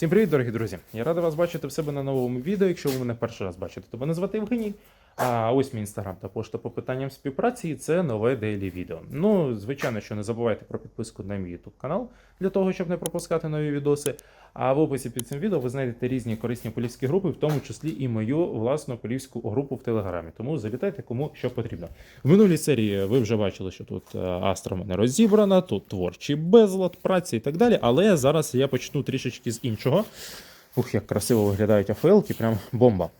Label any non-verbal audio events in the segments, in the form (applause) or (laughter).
Всім привіт, дорогі друзі! Я радий вас бачити в себе на новому відео. Якщо ви мене перший раз бачите, то мене звати Євгеній. А ось мій інстаграм та пошта по питанням співпраці, і це нове дейлі відео. Ну, звичайно, що не забувайте про підписку на мій YouTube канал для того, щоб не пропускати нові відоси. А в описі під цим відео ви знайдете різні корисні полівські групи, в тому числі і мою власну полівську групу в Телеграмі. Тому завітайте кому що потрібно. В минулій серії ви вже бачили, що тут е, Астра мене розібрана, тут творчий безлад, праця і так далі. Але зараз я почну трішечки з іншого. Ух, як красиво виглядають афелки, прям бомба.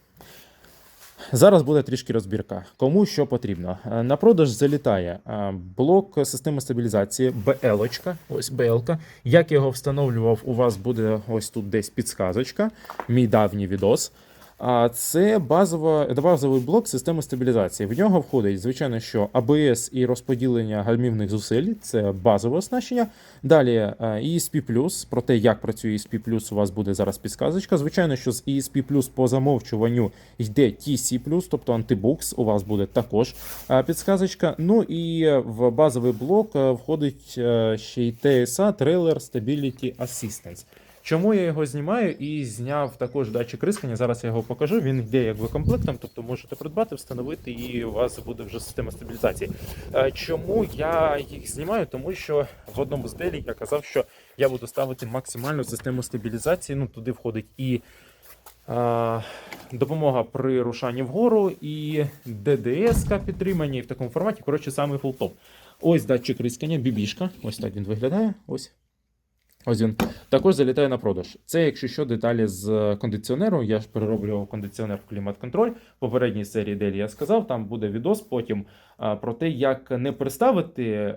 Зараз буде трішки розбірка. Кому що потрібно. Е, На продаж залітає е, блок системи стабілізації БЛ. Ось БЛ. Як його встановлював, у вас буде ось тут десь підсказочка. Мій давній відос. А це базова, базовий блок системи стабілізації. В нього входить, звичайно, що АБС і розподілення гальмівних зусиль це базове оснащення. Далі е, ESP+, про те, як працює ESP+, у вас буде зараз підсказочка. Звичайно, що з ESP+, по замовчуванню йде TC+, тобто антибукс, у вас буде також е, підсказочка. Ну і в базовий блок е, входить е, ще й TSA Trailer Stability Assistance. Чому я його знімаю і зняв також датчик рискання. Зараз я його покажу. Він йде якби комплектом, тобто можете придбати, встановити, і у вас буде вже система стабілізації. Е, Чому я їх знімаю? Тому що в одному з делі я казав, що я буду ставити максимальну систему стабілізації. Ну туди входить і е, допомога при рушанні вгору, і ДДС підтримання, і в такому форматі. Коротше, саме фултоп. Ось датчик рискання, бібішка. Ось так він виглядає. Ось. Ось він також залітає на продаж. Це, якщо що, деталі з кондиціонеру. Я ж перероблював кондиціонер в клімат-контроль. Попередній серії делі я сказав, там буде відос потім а, про те, як не приставити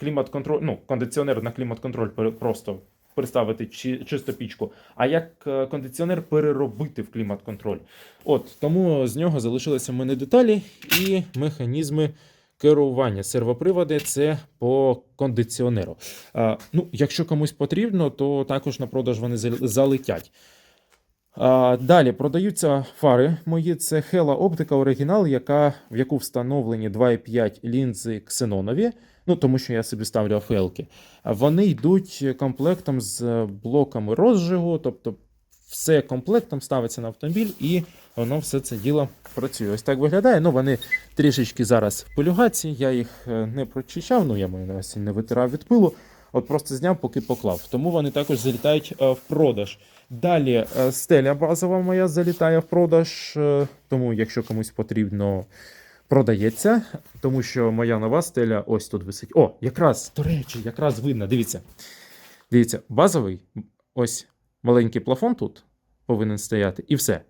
клімат-контроль, ну, кондиціонер на клімат-контроль просто приставити чи, чисто пічку, а як е, кондиціонер переробити в клімат-контроль. От тому з нього залишилися в мене деталі і механізми керування. Сервоприводи це по кондиціонеру. А, ну, якщо комусь потрібно, то також на продаж вони залетять. А, далі продаються фари мої. Це Hella Optica оригінал, яка, в яку встановлені 2,5 лінзи ксенонові. Ну, тому що я собі ставлю афелки. Вони йдуть комплектом з блоками розжигу, тобто все комплектом ставиться на автомобіль, і воно все це діло працює. Ось так виглядає. Ну, вони трішечки зараз в пилюгаці, я їх е, не прочищав, ну я маю на увазі не витирав від пилу. От просто зняв, поки поклав. Тому вони також залітають е, в продаж. Далі е, стеля базова моя залітає в продаж. Тому, якщо комусь потрібно, продається. Тому що моя нова стеля ось тут висить. О, якраз, до речі, якраз видно. Дивіться. Дивіться, базовий, ось маленький плафон тут повинен стояти, і все.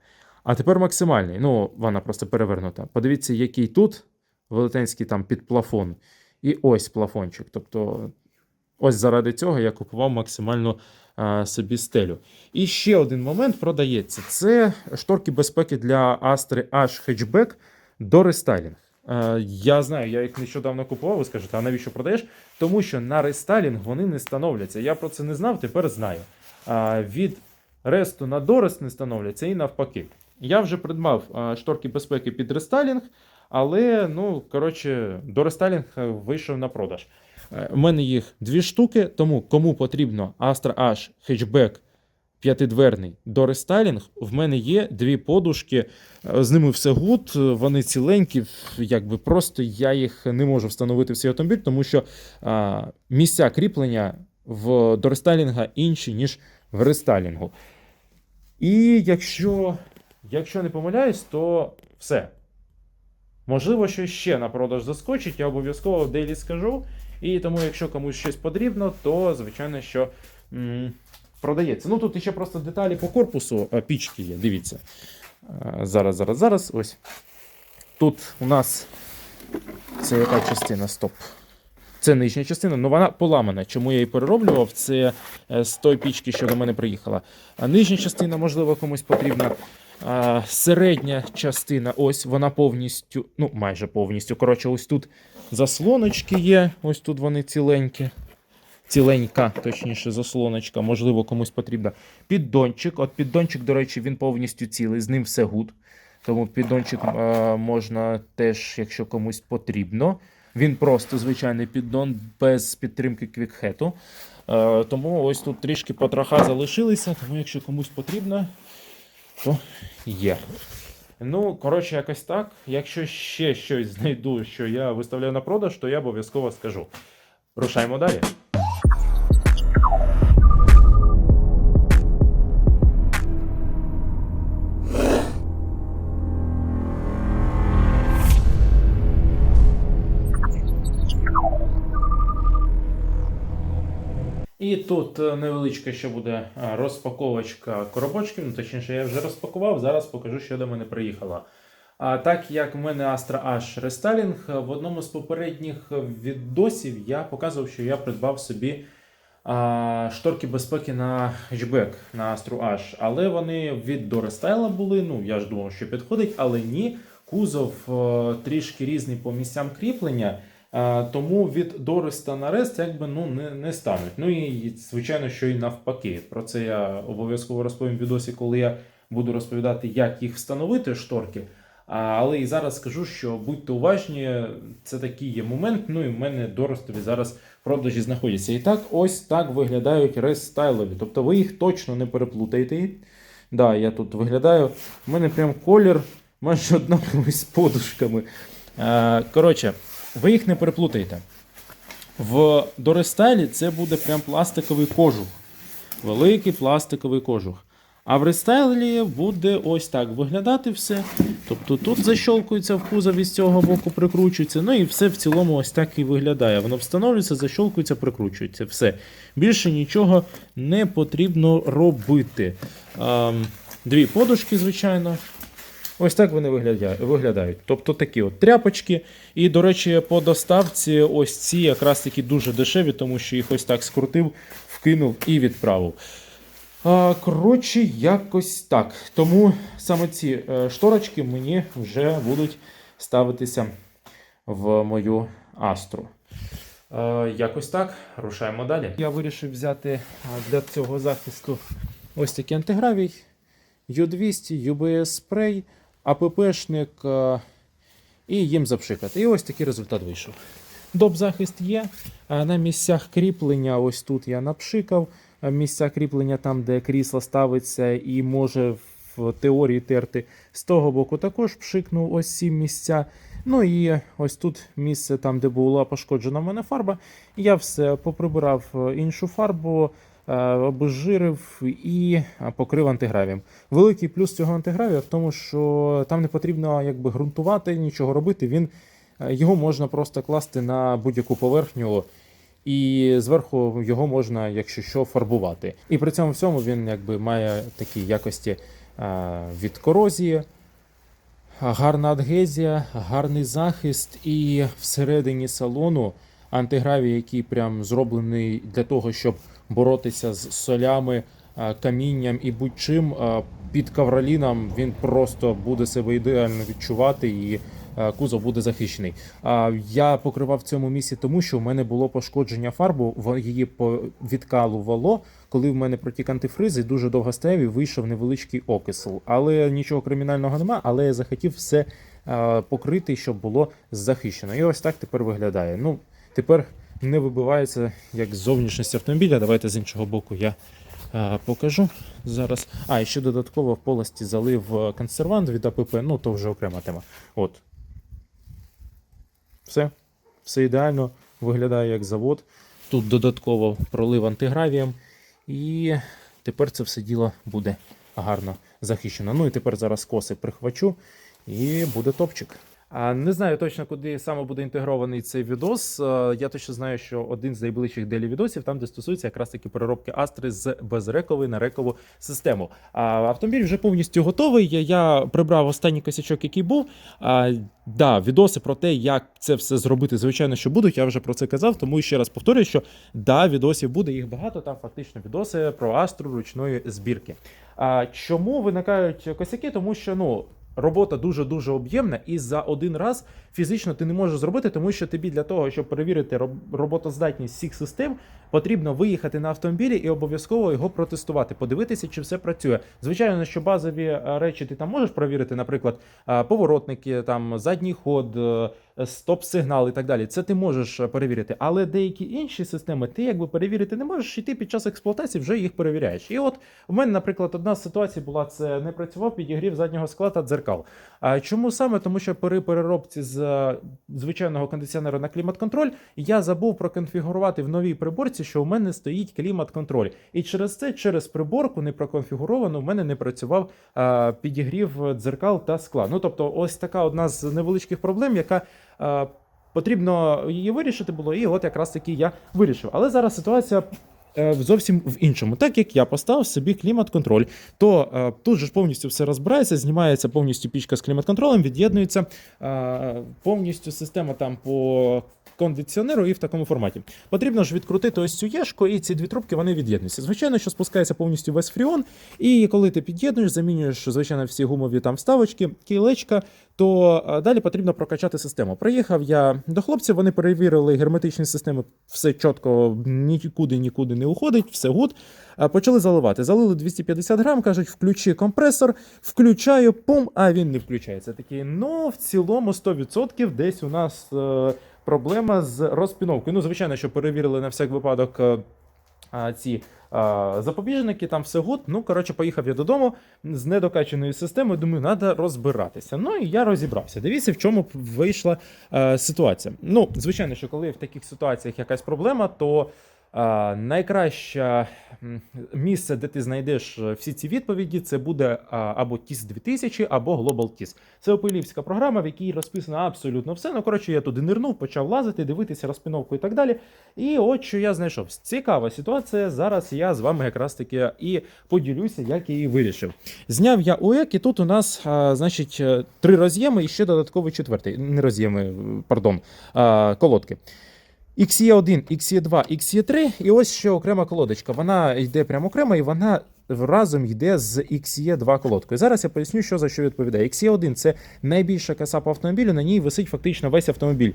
А тепер максимальний. Ну, вона просто перевернута. Подивіться, який тут велетенський там під плафон. І ось плафончик. Тобто, ось заради цього я купував максимальну а, собі стелю. І ще один момент продається: це шторки безпеки для Astra H Hatchback до рестайлінг. Е, Я знаю, я їх нещодавно купував, ви скажете, а навіщо продаєш? Тому що на рестайлінг вони не становляться. Я про це не знав, тепер знаю. А, Від ресту на дорест не становляться і навпаки. Я вже придбав шторки безпеки під рестайлінг, але, ну, коротше, до рестайлінг вийшов на продаж. Е, У мене їх дві штуки, тому кому потрібно Astra H хетчбек п'ятидверний до рестайлінг, в мене є дві подушки. е, З ними все гуд, е, вони ціленькі, якби просто я їх не можу встановити в свій автомобіль, тому що а, місця кріплення в до рестайлінга інші, ніж в рестайлінгу. І якщо, якщо не помиляюсь, то все. Можливо, що ще на продаж заскочить, я обов'язково в дейлі скажу. І тому, якщо комусь щось потрібно, то звичайно, що м, продається. Ну тут ще просто деталі по корпусу а, пічки є. Дивіться. А, Зараз, зараз, зараз. Ось. Тут у нас це яка частина? Стоп. Це нижня частина, але вона поламана. Чому я її перероблював? Це е, з тої пічки, що до мене приїхала. А нижня частина, можливо, комусь потрібна. А, середня частина, ось вона повністю, ну майже повністю. Коротше, ось тут заслоночки є, ось тут вони ціленькі. Ціленька, точніше, заслоночка, можливо, комусь потрібна. Піддончик. От піддончик, до речі, він повністю цілий, з ним все гуд. Тому піддончик е, можна теж, якщо комусь потрібно. Він просто звичайний піддон без підтримки квікхету. Е, тому ось тут трішки потроха залишилися, тому якщо комусь потрібно, то є. Ну, коротше, якось так. Якщо ще щось знайду, що я виставляю на продаж, то я обов'язково скажу. Рушаємо далі. Тут е, невеличка ще буде е, розпаковочка коробочків. Ну, точніше, я вже розпакував. Зараз покажу, що до мене приїхало. А так як в мене Astra H Restyling, в одному з попередніх відосів я показував, що я придбав собі а, шторки безпеки на хетчбек на Astra H. Але вони від Dorestyle були. Ну, я ж думав, що підходить, але ні. Кузов е, трішки різний по місцям кріплення. А, тому від Дореста на Рест якби ну не, не стануть. Ну і звичайно, що і навпаки. Про це я обов'язково розповім в відосі, коли я буду розповідати, як їх встановити шторки. Але і зараз скажу, що будьте уважні, це такий є момент. Ну і в мене доростові зараз в продажі знаходяться. І так, ось так виглядають рестайлові. Тобто ви їх точно не переплутаєте. Да, я тут виглядаю. У мене прям колір майже однаковий з подушками. Коротше, ви їх не переплутаєте. В Дорестайлі це буде прям пластиковий кожух. Великий пластиковий кожух. А в рестайлі буде ось так виглядати все. Тобто тут защолкується в кузові з цього боку, прикручується. Ну і все в цілому ось так і виглядає. Воно встановлюється, защолкується, прикручується. Все. Більше нічого не потрібно робити. Ем, дві подушки, звичайно. Ось так вони виглядають. Тобто такі от тряпочки. І, до речі, по доставці ось ці якраз таки дуже дешеві, тому що їх ось так скрутив, вкинув і відправив. Коротше, якось так. Тому саме ці е, шторочки мені вже будуть ставитися в мою астру. Е, якось так, рушаємо далі. Я вирішив взяти для цього захисту ось такий антигравій, U200, UBS спрей, АППшник е, і їм запшикати. І ось такий результат вийшов. Доп-захист є. На місцях кріплення, ось тут я напшикав. Місця кріплення там, де крісло ставиться, і може в теорії терти. З того боку також пшикнув ось ці місця. Ну і ось тут місце, там, де була пошкоджена в мене фарба. Я все поприбирав е, іншу фарбу, е, обезжирив і е, покрив антигравієм. Великий плюс цього антигравія в тому, що там не потрібно якби ґрунтувати, нічого робити. Він, е, його можна просто класти на будь-яку поверхню. І зверху його можна, якщо що, фарбувати. І при цьому всьому він якби має такі якості е, від корозії, гарна адгезія, гарний захист, і всередині салону антигравій, який прям зроблений для того, щоб боротися з солями, е, камінням і будь-чим. е, Під кавроліном він просто буде себе ідеально відчувати і е, кузов буде захищений. Я покривав цьому місці, тому що в мене було пошкодження фарбу, її відкалувало, коли в мене протік антифриз і дуже довго стояв і вийшов невеличкий окисел. Але нічого кримінального нема, але я захотів все покрити, щоб було захищено. І ось так тепер виглядає. Ну, тепер не вибивається як з зовнішності автомобіля. Давайте з іншого боку я е, покажу зараз. А, і ще додатково в полості залив е, консервант від АПП, ну то вже окрема тема. От. Все. Все ідеально виглядає як завод. Тут додатково пролив антигравієм. І тепер це все діло буде гарно захищено. Ну і тепер зараз коси прихвачу, і буде топчик. Не знаю точно, куди саме буде інтегрований цей відос. Е, Я точно знаю, що один з найближчих делі відосів, там де стосується якраз таки переробки Астри з безрекової на рекову систему. Автомобіль вже повністю готовий. Я, прибрав останній косячок, який був. Да, відоси про те, як це все зробити, звичайно, що будуть. Я вже про це казав. Тому ще раз повторюю, що да, відосів буде їх багато. Там фактично відоси про Астру ручної збірки. А чому виникають косяки? Тому що ну. Робота дуже дуже об'ємна, і за один раз фізично ти не можеш зробити, тому що тобі для того, щоб перевірити роботоздатність всіх систем, потрібно виїхати на автомобілі і обов'язково його протестувати, подивитися, чи все працює. Звичайно, що базові е, речі ти там можеш провірити, наприклад, е, поворотники, там задній ход, е, стоп-сигнал і так далі. Це ти можеш перевірити. Але деякі інші системи ти якби перевірити не можеш, і ти під час експлуатації вже їх перевіряєш. І от у мене, наприклад, одна з ситуацій була: це не працював підігрів заднього скла та дзеркал. Чому саме? Тому що при переробці з звичайного кондиціонера на клімат-контроль я забув проконфігурувати в новій приборці, що у мене стоїть клімат-контроль. І через це, через приборку не проконфігуровано, в мене не працював а, підігрів дзеркал та скла. Ну тобто, ось така одна з невеличких проблем, яка. а, Потрібно її вирішити було, і от якраз таки я вирішив. Але зараз ситуація е, зовсім в іншому. Так як я поставив собі клімат-контроль, то е, тут же ж повністю все розбирається, знімається повністю пічка з клімат-контролем, від'єднується е, повністю система там по кондиціонеру і в такому форматі. Потрібно ж відкрутити ось цю єшку, і ці дві трубки вони від'єднуються. Звичайно, що спускається повністю весь фріон, і коли ти під'єднуєш, замінюєш, звичайно, всі гумові там вставочки, кілечка, то е, далі потрібно прокачати систему. Приїхав я до хлопців, вони перевірили герметичні системи, все чітко, нікуди нікуди не уходить, все гуд. Почали заливати. Залили 250 грам, кажуть, включи компресор, включаю, пум, а він не включається. Такий, ну, в цілому 100% десь у нас е, проблема з розпіновкою. Ну, звичайно, що перевірили на всяк випадок е, ці запобіжники, там все гуд. Ну, коротше, поїхав я додому з недокаченою системою. Думаю, треба розбиратися. Ну і я розібрався. Дивіться, в чому вийшла е, ситуація. Ну, звичайно, що коли в таких ситуаціях якась проблема, то найкраще місце, де ти знайдеш е, всі ці відповіді, це буде або TIS 2000, або Global TIS. Це опелівська програма, в якій розписано абсолютно все. Ну, коротше, я туди нирнув, почав лазити, дивитися розпіновку і так далі. І от що я знайшов. Цікава ситуація. Зараз я з вами якраз таки і поділюся, як я її вирішив. Зняв я УЕК, і тут у нас, значить, е, три роз'єми і ще додатковий четвертий. Не роз'єми, е, пардон, колодки. XE1, XE2, XE3, і ось ще окрема колодочка. Вона йде прямо окремо, і вона разом йде з XE2 колодкою. Зараз я поясню, що за що відповідає. XE1 це найбільша коса по автомобілю, на ній висить фактично весь автомобіль.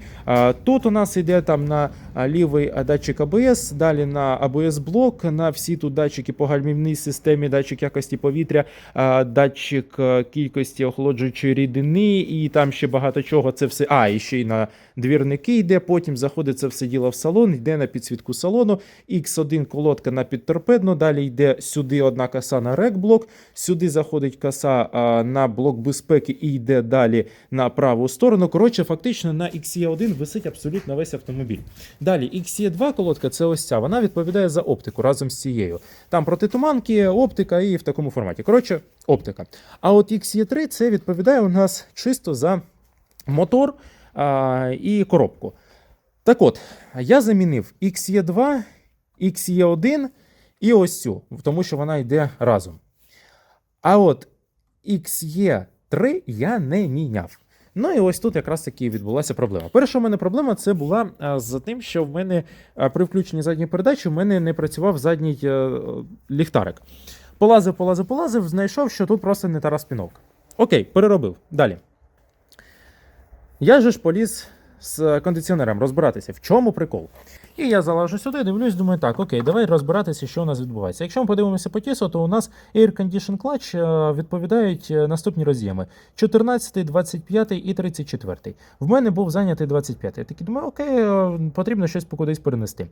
Тут у нас йде там на лівий датчик АБС, далі на АБС-блок, на всі тут датчики по гальмівній системі, датчик якості повітря, датчик кількості охолоджуючої рідини, і там ще багато чого. Це все. А, і ще й на двірники йде. Потім заходить це все діло в салон, йде на підсвітку салону. X1 колодка на підторпедну, далі йде сюди одна коса на рек-блок, сюди заходить коса а, на блок безпеки і йде далі на праву сторону. Коротше, фактично на XE1 висить абсолютно весь автомобіль. Далі XE2 колодка це ось ця. Вона відповідає за оптику разом з цією. Там протитуманки, оптика і в такому форматі. Коротше, оптика. А от XE3 це відповідає у нас чисто за мотор а, і коробку. Так от, я замінив XE2, XE1 і ось цю, тому що вона йде разом. А от XE3 я не міняв. Ну і ось тут якраз таки відбулася проблема. Перша у мене проблема це була а, з тим, що в мене при включенні задньої передачі в мене не працював задній е, ліхтарик. Полазив, полазив, полазив, знайшов, що тут просто не та розпіновка. Окей, переробив. Далі. Я же ж поліз з кондиціонером розбиратися, в чому прикол. І я залажу сюди, дивлюсь, думаю, так, окей, давай розбиратися, що у нас відбувається. Якщо ми подивимося по тісу, то у нас Air Condition Clutch е, відповідають е, наступні роз'єми: 14, 25 і 34. В мене був зайнятий 25. Я такий думаю, окей, е, потрібно щось по кудись перенести.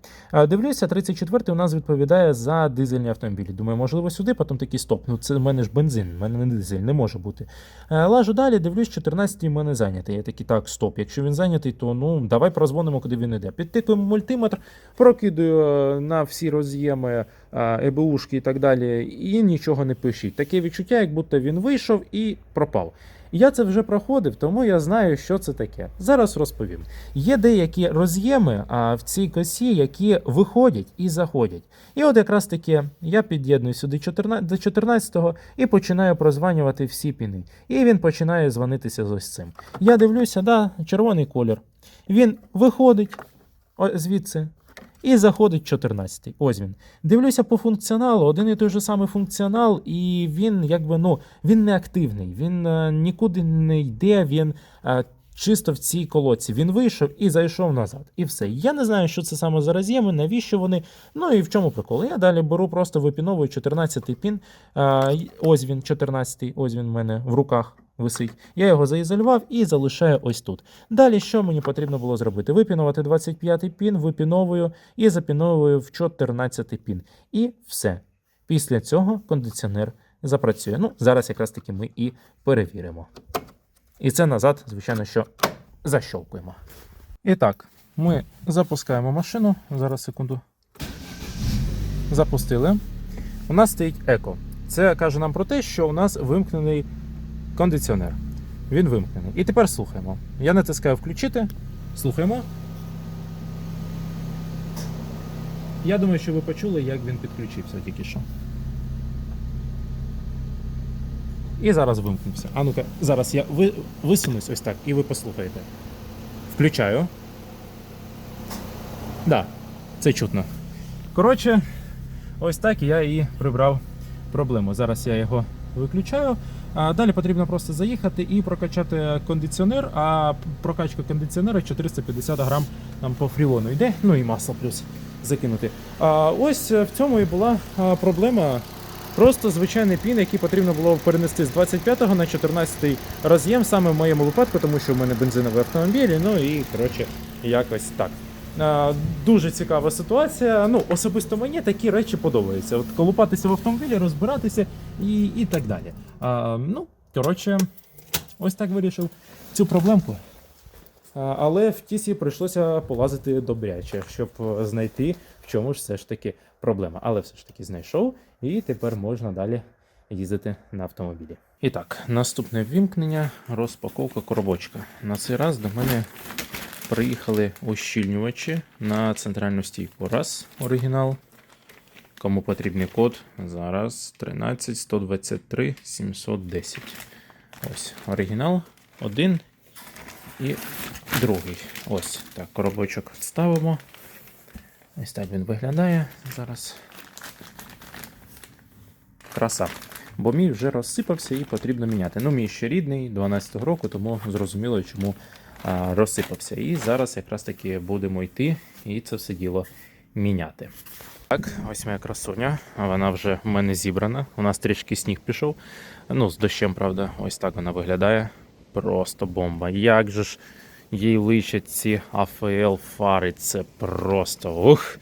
Дивлюся, 34 у нас відповідає за дизельні автомобілі. Думаю, можливо, сюди, потім такий стоп. Ну це в мене ж бензин, в мене не дизель, не може бути. Лажу далі, дивлюсь, 14 в мене зайнятий. Я такий, так, стоп. Якщо він зайнятий, то ну давай прозвонимо, куди він іде. Підтикуємо мультиметр, прокидаю е, на всі роз'єми е, ЕБУшки і так далі, і нічого не пишіть. Таке відчуття, як будто він вийшов і пропав. Я це вже проходив, тому я знаю, що це таке. Зараз розповім. Є деякі роз'єми в цій косі, які виходять і заходять. І от якраз таки я під'єдную сюди 14, до 14-го і починаю прозванювати всі піни. І він починає дзвонитися з ось цим. Я дивлюся, да, червоний колір. Він виходить звідси. І заходить 14-й. Ось він. Дивлюся по функціоналу, один і той же самий функціонал, і він якби ну він не активний, він е, нікуди не йде, він е, чисто в цій колодці. Він вийшов і зайшов назад. І все. Я не знаю, що це саме за роз'єми, навіщо вони. Ну і в чому прикол? Я далі беру просто випіновую 14-й пін. А, ось він, 14-й, ось він в мене в руках висить. Я його заізолював і залишаю ось тут. Далі що мені потрібно було зробити? Випінувати 25-й пін, випіновую і запіновую в 14-й пін. І все. Після цього кондиціонер запрацює. Ну, зараз якраз таки ми і перевіримо. І це назад, звичайно, що защолкуємо. І так, ми запускаємо машину. Зараз секунду. Запустили. У нас стоїть еко. Це каже нам про те, що у нас вимкнений кондиціонер. Він вимкнений. І тепер слухаємо. Я натискаю включити. Слухаємо. Я думаю, що ви почули, як він підключився тільки що. І зараз вимкнувся. А ну-ка, зараз я ви, висунусь ось так, і ви послухаєте. Включаю. Да, це чутно. Коротше, ось так я і прибрав проблему. Зараз я його виключаю. Далі потрібно просто заїхати і прокачати кондиціонер. А прокачка кондиціонера 450 грам нам по фріону йде. Ну і масло плюс закинути. А ось в цьому і була проблема. Просто звичайний пін, який потрібно було перенести з 25 на 14 роз'єм, саме в моєму випадку, тому що в мене бензиновий автомобіль. Ну і коротше, якось так. Дуже цікава ситуація. Ну, особисто мені такі речі подобаються. От колупатися в автомобілі, розбиратися і, і так далі. А, ну, коротше, ось так вирішив цю проблемку. А, Але в тісі прийшлося полазити добряче, щоб знайти, в чому ж все ж таки проблема. Але все ж таки знайшов, і тепер можна далі їздити на автомобілі. І так, наступне ввімкнення, розпаковка коробочка. На цей раз до мене приїхали ущільнювачі на центральну стійку. Раз, оригінал. Кому потрібний код, зараз 13 123 710. Ось оригінал один і другий. Ось так, коробочок ставимо. Ось так він виглядає зараз. Краса. Бо мій вже розсипався і потрібно міняти. Ну, мій ще рідний, 12-го року, тому зрозуміло, чому а, розсипався. І зараз якраз таки будемо йти і це все діло міняти. Так, ось моя красуня. Вона вже в мене зібрана. У нас трішки сніг пішов. Ну, з дощем, правда, ось так вона виглядає. Просто бомба. Як же ж їй личать ці AFL фари, це просто ух.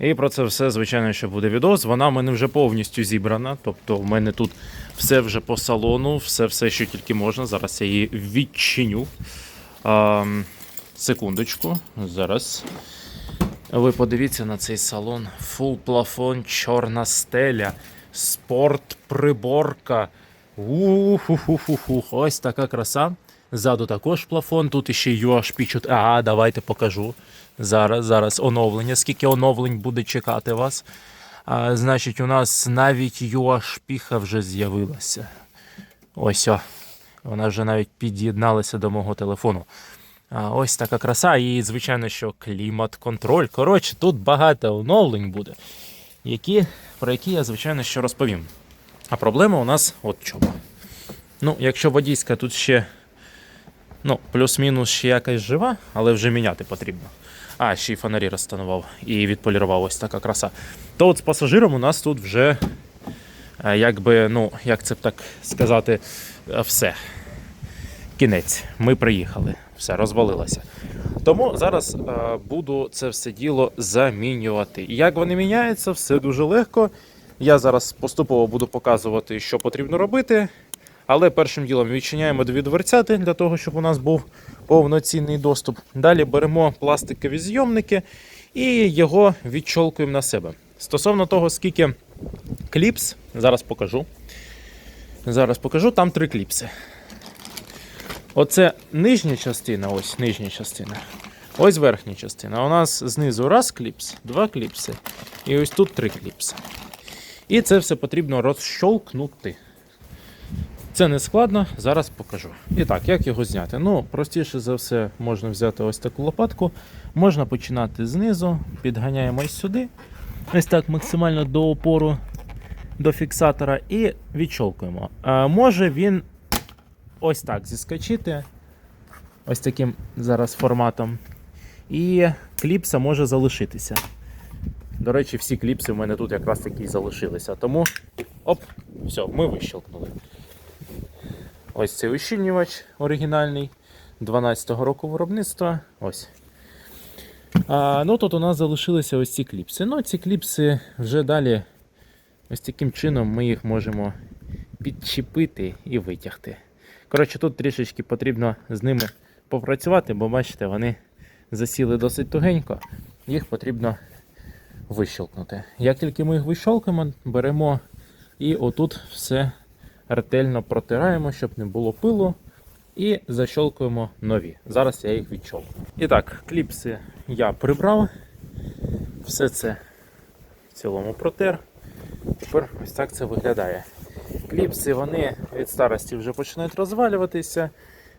І про це все, звичайно, що буде відос. Вона в мене вже повністю зібрана. Тобто, в мене тут все вже по салону, все, все, що тільки можна. Зараз я її відчиню. А, секундочку, зараз. Ви подивіться на цей салон. Фул плафон, чорна стеля, спорт, приборка. Уху-ху-ху-ху. Ось така краса. Ззаду також плафон, тут іще UHP 4. А, давайте покажу. Зараз, зараз оновлення. Скільки оновлень буде чекати вас? А, значить, у нас навіть UHP вже з'явилася. Ось о. Вона вже навіть під'єдналася до мого телефону. Ось така краса, і, звичайно, що клімат-контроль. Коротше, тут багато оновлень буде, які, про які я, звичайно, що розповім. А проблема у нас от чому. Ну, якщо водійська тут ще ну, плюс-мінус ще якась жива, але вже міняти потрібно. А, ще й фонарі розстанував і відполірував ось така краса. То от з пасажиром у нас тут вже, е, якби, ну, як це б так сказати, е, все. Кінець. Ми приїхали. Все, розвалилося. Тому зараз е, буду це все діло замінювати. Як вони міняються, все дуже легко. Я зараз поступово буду показувати, що потрібно робити. Але першим ділом відчиняємо дві дверцяти для того, щоб у нас був повноцінний доступ. Далі беремо пластикові зйомники і його відчолкуємо на себе. Стосовно того, скільки кліпс, зараз покажу. Зараз покажу, там три кліпси. Оце нижня частина, ось нижня частина. Ось верхня частина. У нас знизу раз кліпс, два кліпси. І ось тут три кліпси. І це все потрібно розщолкнути. Це не складно, зараз покажу. І так, як його зняти? Ну, простіше за все, можна взяти ось таку лопатку. Можна починати знизу, підганяємо ось сюди. Ось так максимально до опору до фіксатора і відщолкуємо. Може він ось так зіскочити. ось таким зараз форматом. І кліпса може залишитися. До речі, всі кліпси в мене тут якраз такі залишилися. Тому оп, все, ми вищелкнули. Ось цей ущільнювач оригінальний 12-го року виробництва. Ось. А, ну тут у нас залишилися ось ці кліпси. Ну, ці кліпси вже далі, ось таким чином ми їх можемо підчепити і витягти. Коротше, тут трішечки потрібно з ними попрацювати, бо бачите, вони засіли досить тугенько, їх потрібно вищолкнути. Як тільки ми їх вищолкаємо, беремо і отут все ретельно протираємо, щоб не було пилу. І защолкуємо нові. Зараз я їх відщолкну. І так, кліпси я прибрав. Все це в цілому протер. Тепер ось так це виглядає. Кліпси вони від старості вже починають розвалюватися.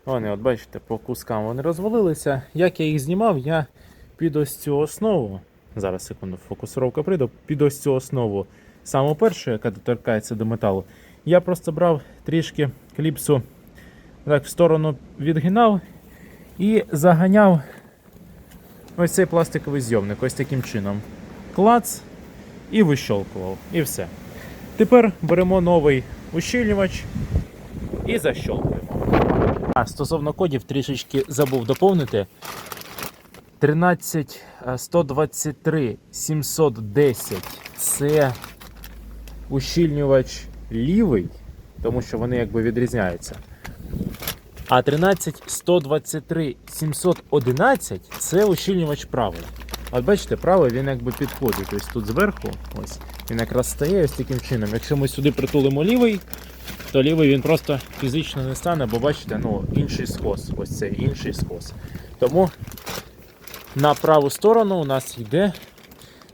Вони, от бачите, по кускам вони розвалилися. Як я їх знімав, я під ось цю основу. Зараз секунду, фокусировка прийде. Під ось цю основу, саму першу, яка доторкається до металу, я просто брав трішки кліпсу так в сторону відгинав і заганяв ось цей пластиковий зйомник, ось таким чином. Клац і вищолкував. І все. Тепер беремо новий ущільнювач і защолкуємо. А стосовно кодів трішечки забув доповнити. 13 е, 123 710 це ущільнювач лівий, тому що вони якби відрізняються. А 13 123 711 це ущільнювач правий. От бачите, правий він якби підходить ось тут зверху. Ось він якраз стає ось таким чином. Якщо ми сюди притулимо лівий, то лівий він просто фізично не стане, бо бачите, ну інший скос. Ось це інший скос. Тому на праву сторону у нас йде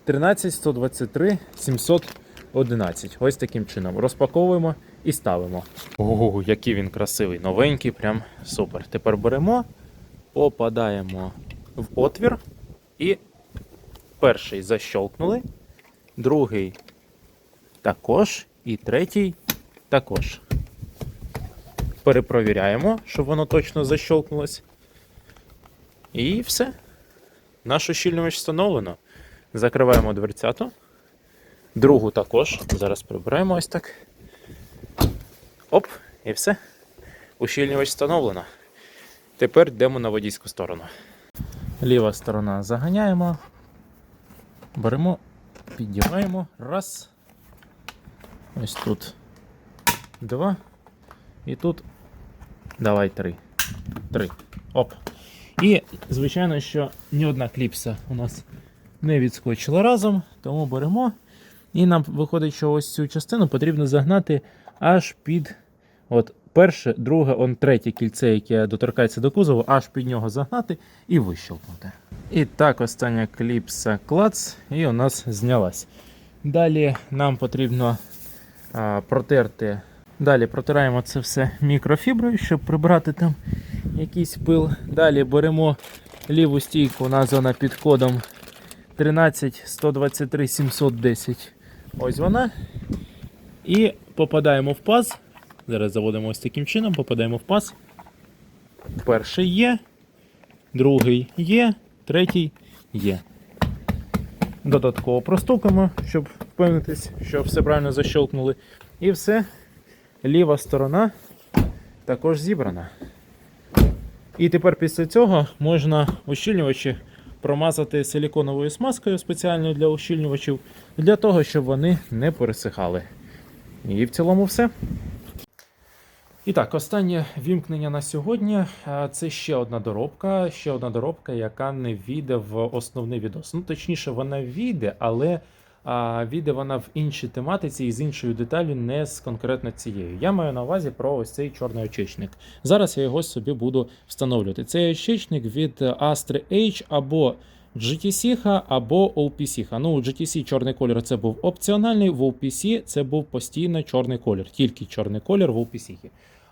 13 123 711. Ось таким чином. Розпаковуємо і ставимо. Ого, який він красивий, новенький, прям супер. Тепер беремо, попадаємо в отвір і перший защолкнули, другий також, і третій також. Перепровіряємо, щоб воно точно защолкнулось. І все. Наш ущільнювач встановлено. Закриваємо дверцяту. Другу також. Зараз прибираємо ось так. Оп, і все. Ущільнювач встановлено. Тепер йдемо на водійську сторону. Ліва сторона заганяємо. Беремо, піднімаємо. Раз. Ось тут. Два. І тут. Давай три. Три. Оп. І, звичайно, що ні одна кліпса у нас не відскочила разом, тому беремо. І нам виходить, що ось цю частину потрібно загнати аж під от перше, друге, он третє кільце, яке доторкається до кузову, аж під нього загнати і вищелкнути. І так, остання кліпса клац, і у нас знялась. Далі нам потрібно а, протерти. Далі протираємо це все мікрофіброю, щоб прибрати там якийсь пил. Далі беремо ліву стійку, названа під кодом 13 123 710. Ось вона. І попадаємо в паз. Зараз заводимо ось таким чином, попадаємо в паз. Перший є, другий є, третій є. Додатково простукаємо, щоб впевнитись, що все правильно защелкнули. І все. Ліва сторона також зібрана. І тепер після цього можна ущільнювачі промазати силіконовою смазкою спеціальною для ущільнювачів, для того, щоб вони не пересихали. І в цілому все. І так, останнє вімкнення на сьогодні. Е, Це ще одна доробка, ще одна доробка, яка не війде в основний відос. Ну, точніше, вона війде, але війде вона в іншій тематиці і з іншою деталю, не з конкретно цією. Я маю на увазі про ось цей чорний очечник. Зараз я його собі буду встановлювати. Цей очечник від Astra H або GTC, або OPC. Ну, у GTC чорний колір це був опціональний, в OPC це був постійно чорний колір, тільки чорний колір в OPC.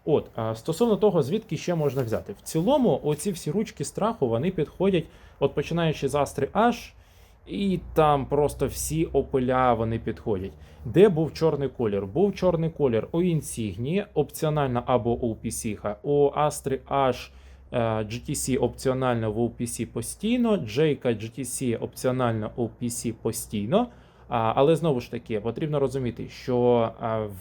От, а стосовно того, звідки ще можна взяти. В цілому, оці всі ручки страху вони підходять, от починаючи з Astri H, і там просто всі опиля вони підходять. Де був чорний колір? Був чорний колір у Insignia, опціонально або у OPC, у Astri H GTC опціонально в OPC постійно, J GTC опціонально OPC постійно. Але знову ж таки потрібно розуміти, що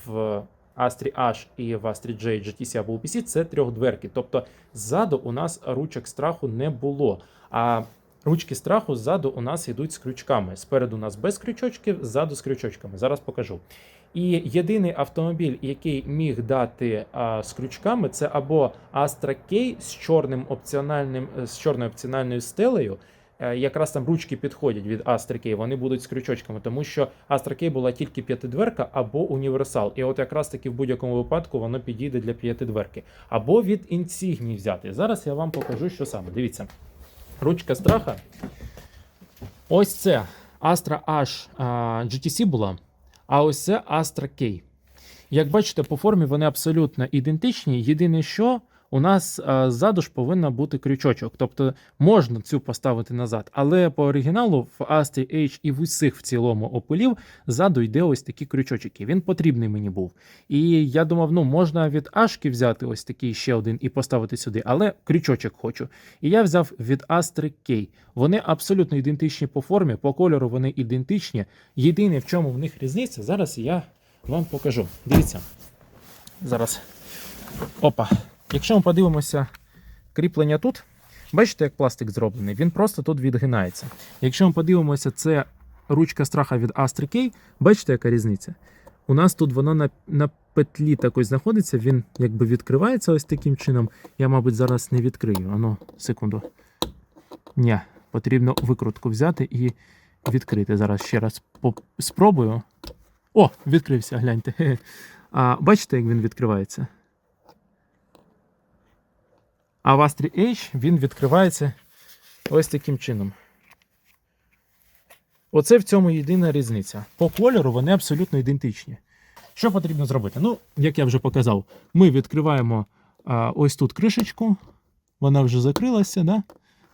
в Astra H і в Astra J GTC або OPC це трьохдверки. Тобто ззаду у нас ручок страху не було. А ручки страху ззаду у нас йдуть з крючками. Спереду у нас без крючочків, ззаду з крючочками. Зараз покажу. І єдиний автомобіль, який міг дати а, з крючками, це або Astra K з чорним опціональним з чорною опціональною стелею. Е, Якраз там ручки підходять від Astra K, вони будуть з крючочками, тому що Astra K була тільки п'ятидверка або універсал. І от якраз таки в будь-якому випадку воно підійде для п'ятидверки. Або від Insignia взяти. Зараз я вам покажу, що саме. Дивіться. Ручка страха. Ось це Astra H GTC була, а ось це Astra K. Як бачите, по формі вони абсолютно ідентичні. Єдине, що у нас а, ззаду ж повинен бути крючочок. Тобто можна цю поставити назад. Але по оригіналу в Astra H і в усіх в цілому опелів ззаду йде ось такі крючочки. Він потрібний мені був. І я думав, ну можна від Ашки взяти ось такий ще один і поставити сюди, але крючочок хочу. І я взяв від Astra K. Вони абсолютно ідентичні по формі, по кольору вони ідентичні. Єдине, в чому в них різниця, зараз я вам покажу. Дивіться. Зараз. Опа. Якщо ми подивимося кріплення тут, бачите, як пластик зроблений? Він просто тут відгинається. Якщо ми подивимося, це ручка страха від Astra K, бачите, яка різниця? У нас тут воно на, на петлі такої знаходиться, він якби відкривається ось таким чином. Я, мабуть, зараз не відкрию. Ану, секунду. Ні, потрібно викрутку взяти і відкрити. Зараз ще раз спробую. О, відкрився, гляньте. (laughs) А, бачите, як він відкривається? А в Astra H він відкривається ось таким чином. Оце в цьому єдина різниця. По кольору вони абсолютно ідентичні. Що потрібно зробити? Ну, як я вже показав, ми відкриваємо а, ось тут кришечку. Вона вже закрилася, да?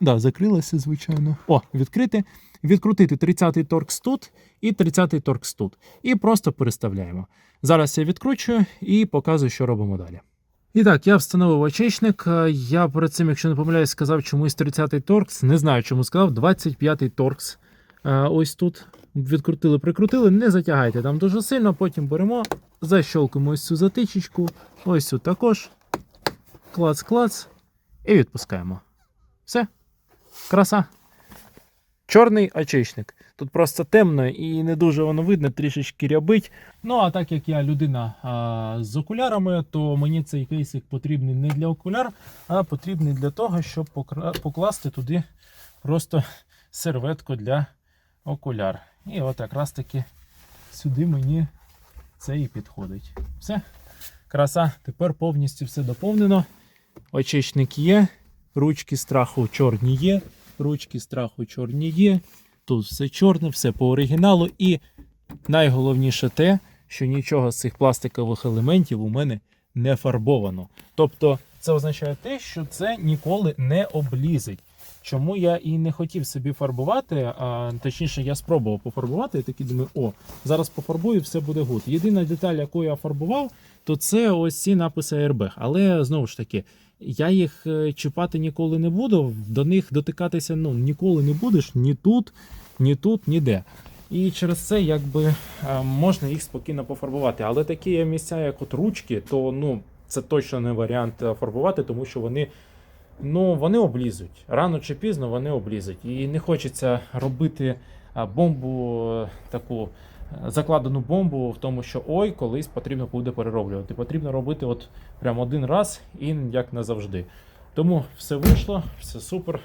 Да, закрилася, звичайно. О, відкрити. Відкрутити 30-й торкс тут і 30-й торкс тут. І просто переставляємо. Зараз я відкручую і показую, що робимо далі. І так, я встановив очечник. Е, Я перед цим, якщо не помиляюсь, сказав чомусь 30-й торкс. Не знаю, чому сказав. 25-й торкс. Е, Ось тут відкрутили, прикрутили. Не затягайте там дуже сильно. Потім беремо, защолкуємо ось цю затичечку. Ось цю також. Клац-клац. І відпускаємо. Все. Краса. Чорний очечник. Тут просто темно і не дуже воно видно, трішечки рябить. Ну, а так як я людина а, з окулярами, то мені цей кейсик потрібний не для окуляр, а потрібний для того, щоб покласти туди просто серветку для окуляр. І от якраз таки сюди мені це і підходить. Все. Краса. Тепер повністю все доповнено. Очечник є, ручки страху чорні є, ручки страху чорні є. Тут все чорне, все по оригіналу. І найголовніше те, що нічого з цих пластикових елементів у мене не фарбовано. Тобто це означає те, що це ніколи не облізить. Чому я і не хотів собі фарбувати, а точніше, я спробував пофарбувати, і такий думаю, о, зараз пофарбую, все буде гуд. Єдина деталь, яку я фарбував, то це ось ці написи Airbag. Але знову ж таки, я їх е, чіпати ніколи не буду, до них дотикатися ну, ніколи не будеш ні тут, ні тут, ніде. І через це якби е, можна їх спокійно пофарбувати. Але такі місця, як от ручки, то ну, це точно не варіант е, фарбувати, тому що вони, ну, вони облізуть. Рано чи пізно вони облізуть. І не хочеться робити бомбу е, таку. е, Закладену бомбу в тому, що ой, колись потрібно буде перероблювати. Потрібно робити от прям один раз і як назавжди. Тому все вийшло, все супер.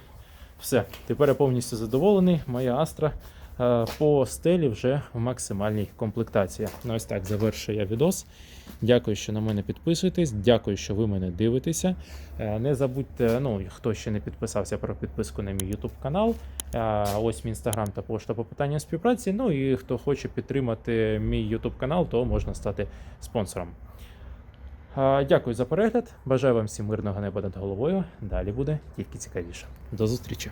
Все, тепер я повністю задоволений. Моя Астра е, по стелі вже в максимальній комплектації. Ну, ось так завершую я відос. Дякую, що на мене підписуєтесь. Дякую, що ви мене дивитеся. Е, Не забудьте, ну хто ще не підписався про підписку на мій YouTube канал. Е, Ось мій інстаграм та пошта по питанням співпраці. Ну і хто хоче підтримати мій YouTube канал, то можна стати спонсором. Дякую за перегляд. Бажаю вам всім мирного неба над головою. Далі буде тільки цікавіше. До зустрічі!